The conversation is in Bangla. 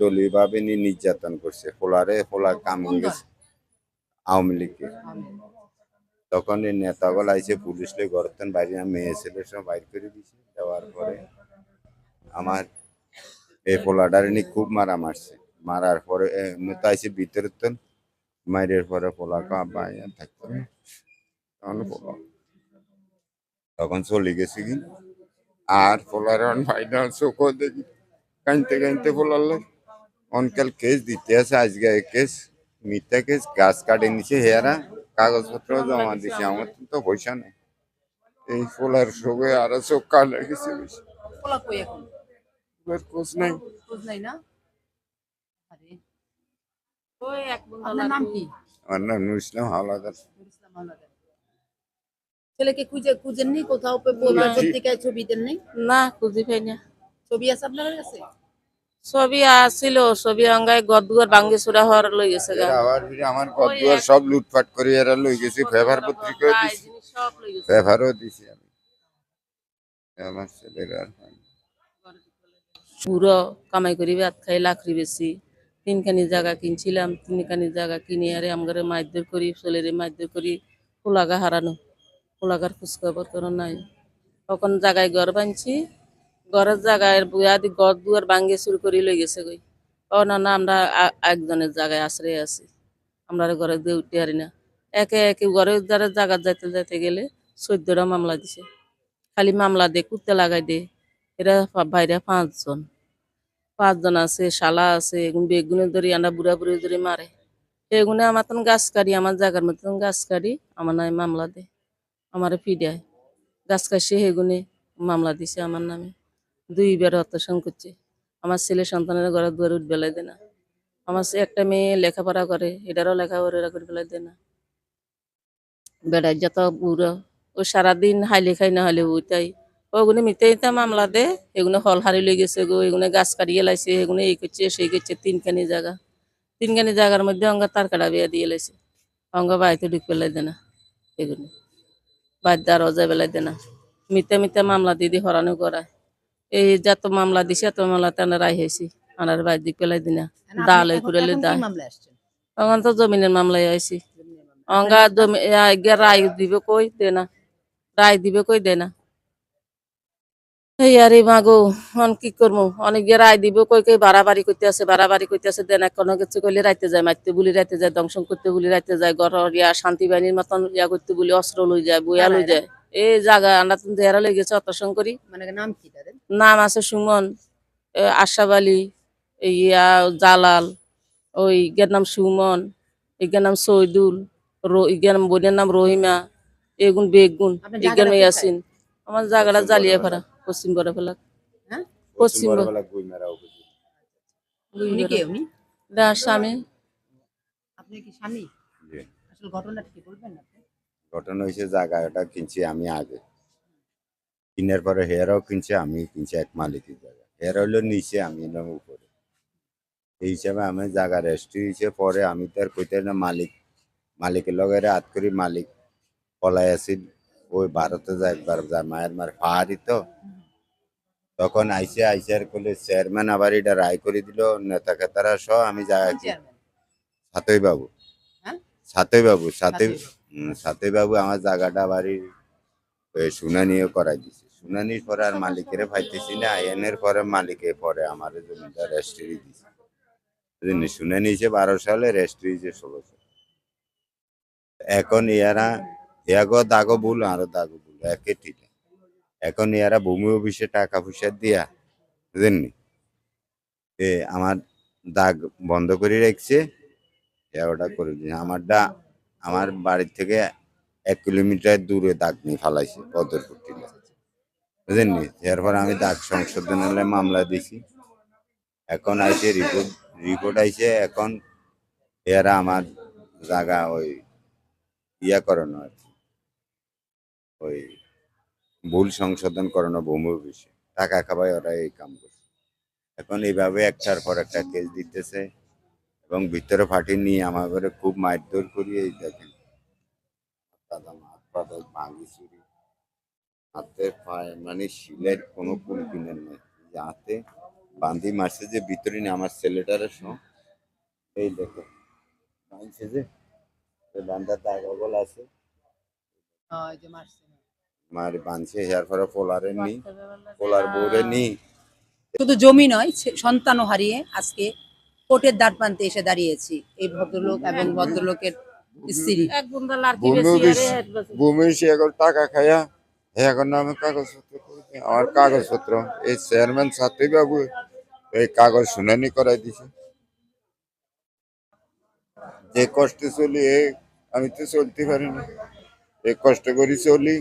দলীয় ভাবে নির্যাতন করছে। পোলারে পোলার কাম গেছে। আওয়ামী লীগকে। তখন এই নেতাগুলো আইসে পুলিশ লোক গরতেন বাইরে মেয়ে ছেলে সব বাইর করে দিছে দেওয়ার পরে আমার এই পোলাটারে নিয়ে খুব মারা মারছে। মারার পরে এমনি তো আইসে ভিতরে মাইরের পরে পোলাকে আব্বা আইয়া থাকতো। তখন পোলা তখন চলে গেছে কি? আর পোলার ফাইনাল চোখ দেখি। কানতে কানতে পোলার লোক অনকাল কেস দিতে আছে আজকে কেস মিথ্যা কেস গাছ কাটে নিছে হেয়ারা কাগজপত্র জমা দিছে আমার তো তো পয়সা নেই। এই পোলার সঙ্গে আরও চোখ কালে গেছে বেশি। পোলা কই এখন? এবার কোচ নাই। খোঁজ নাই না? আরে। ওই এক বন্ধু আপনার নাম কি? আমার নাম নুর ইসলাম হাওলাদার। নুর ইসলাম হাওলাদার। ছেলেকে খুঁজে খুঁজেননি কোথাও? পে- পরিবার না। পত্রিকায় ছবি দেননি? না খুঁজি পাই না ছবি আছে আপনার কাছে? ছবি আসছিল ছবি অঙ্গায় গদুয়ার বাঙ্গি চূড়া হওয়ার লই গেছে আবার ফিরে আমার সব লুটপাট করে এরা লই গেছে ফেভার দিছি। গেছে। ফেভারও দিছি আমি। আমার ছেলেরা পুরো কামাই করি ভাত খাই লাখরি বেশি। তিনখানি জায়গা কিনছিলাম তিনখানি জায়গা কিনে আরে আমগারে মারধর করি ছেলেরে মারধর করি পোলাগা হারানো। পোলাগার খোঁজখবর করো নাই। তখন জায়গায় ঘর বানছি ঘরের জায়গায় বুয়াদি ঘর দুয়ার ভাঙ্গে চুর করে লই গেছে গই ও না না আমরা একজনের জায়গায় আশ্রয় আছি। আমরা ঘরে দিয়ে উঠতে পারি না। একে একে ঘরের দ্বারা জায়গা যাইতে যাইতে গেলে চোদ্দটা মামলা দিছে। খালি মামলা দে কুত্তে লাগাই দে এরা বাইরে পাঁচজন। পাঁচজন আছে, শালা আছে, এগুন বেগুনে ধরি, আমরা বুড়া বুড়ি ধরে মারে। এগুনে আমার তখন গাছ কাটি, আমার জায়গার মতন গাছ কাটি, আমার নাই মামলা দে আমার পিডায় গাছ কাটছে সেগুনে মামলা দিছে আমার নামে। দুইবার অত্যাচার করছে। আমার ছেলে সন্তানের ঘরে দুয়ারে উঠ বেলায় দেয় না। আমার একটা মেয়ে লেখাপড়া করে, এটারও লেখাপড়া করে বেলায় দেয় না। বেড়ায় যত বুড়ো, ও সারাদিন হাইলে খাই না হলে ওইটাই ওগুলো মিথ্যে মিথ্যে মামলা দে এগুলো হল হারি লই গেছে গো এগুলো গাছ কাটিয়ে লাইছে এগুলো এই করছে, সেই করছে, তিনখানি জায়গা। তিনখানি জায়গার মধ্যে অঙ্গা তার কাটা বিয়া দিয়ে লাইছে। অঙ্গ বাড়িতে ঢুক পেলাই দেনা এগুলো বাদ্যা রজা বেলাই দেনা মিথ্যা মিথ্যা মামলা দিদি হরানো করায়। এই যত মামলা দিছে এত মামলা তেনা রাই হয়েছি। আনার বাড়ি দিক পেলাই দিনা। দাল কুড়ালে দাল তখন তো জমিনের মামলায় আইছি। অঙ্গা জমি রায় দিবে কই দে না রায় দিবে কই দে না এই আরে মাগো অন কি করব অনেক রায় দিব কই কই বাড়াবাড়ি করতে আছে বাড়াবাড়ি করতে আছে। দেন কোনো কিছু করলে রাইতে যায় মারতে বলি রাইতে যায় দংশন করতে বলি রাইতে যায় ঘর ইয়া শান্তি বাহিনীর মতন ইয়া করতে বলি অস্ত্র লই যায় বইয়া লই যায়। এই জায়গা আমরা তুমি দেহারা লই গেছে অত্যাসন করি। মানে নাম কি তাদের? নাম আছে সুমন এ, আশরাফ আলী ইয়া জালাল ওই ইগের নাম সুমন ইগের নাম সৈদুল ইগের নাম বোনের নাম রহিমা এগুন বেগুন ইগের জায়গাটা ইয়াসিন। আমার জায়গাটা জ্বালিয়ে ফেরা পশ্চিম বড় ফেলা হ্যাঁ? পশ্চিম বড়-। উনি কে উনি? না, স্বামী। আপনি কি স্বামী? জি। ঘটনাটা কি বলবেন না? ঘটনা হয়েছে জায়গাটা কিনছি আমি আগে। কিনার পরে হেয়ারও কিনছে আমি কিনছি এক মালিকের জায়গা। হেয়ার হইল নিচে আমি এলাম উপরে। এই হিসাবে আমি জায়গা রেস্ট্রি হয়েছে পরে আমি তার কইতে না মালিক মালিকের লগে হাত করি মালিক পলাই আসিল। ওই ভারতে যায় একবার যায় মায়ের মার পাহাড়ি তো। তখন আইসে আইসার করলে চেয়ারম্যান আবার এটা রায় করে দিল নেতা খেতারা সহ আমি জায়গা সাতই বাবু। সাতই বাবু সাতই সাতই বাবু। আমার জায়গাটা বাড়ির শুনানিও করাই দিছে। শুনানির পরে আর মালিকের পাইতেছি না এনের পরে মালিকে পরে আমার জমিটা রেস্ট্রি দিছে? শুনানি হয়েছে বারো সালে রেস্ট্রি হয়েছে ষোলো এখন ইয়ারা ইয়াগো দাগো ভুল আরও দাগো ভুল একে ঠিক। এখন ইয়ারা ভূমি অফিসে টাকা পয়সা দিয়া বুঝেননি এ আমার দাগ বন্ধ করে রাখছে ওটা করে দিয়েছে আমারটা আমার বাড়ির থেকে এক কিলোমিটার দূরে দাগ নিয়ে ফালাইছে পদ্মপুর টিলা। বুঝলেন এরপর আমি দাগ সংশোধন হলে মামলা দিছি। এখন আইছে রিপোর্ট রিপোর্ট আইছে এখন এরা আমার জায়গা ওই ইয়া করানো আর কি। ওই ভুল সংশোধন করানো ভূমি অফিসে। টাকা খাবাই ওরা এই কাম করছে। এখন এইভাবে একটার পর একটা কেস দিতেছে। এবং ভিতরে ফাটি নিয়ে আমার ঘরে খুব মারধর করি এই দেখেন। ভাঙি চুরি। হাতের পায়ে মানে শিলের কোনো কুল কিনে নেই। হাতে বান্দি মারছে যে ভিতরে নিয়ে আমার ছেলেটারে শো এই দেখো মানছে যে এই বান্দার দাগ অগল আছে। মার বানছে হেয়ার পরে পোলারে নি পোলার বউরে নি। শুধু জমি নয় সন্তানও হারিয়ে আজকে কোর্টের দ্বার প্রান্তে এসে দাঁড়িয়েছি। এই ভদ্রলোক এবং ভদ্রলোকের স্ত্রী। এক বুন্দা লাড়কি ভূমি বেশি অফিস আরে এক বছর। ভূমি সে এখন টাকা খায়া এখন নামে কাগজপত্র আমার কাগজপত্র এই চেয়ারম্যান বাবু এই কাগজ শুনানি করাই দিছে। যে কষ্টে চলি এ আমি তো চলতে পারি না। এই কষ্ট করি চলি।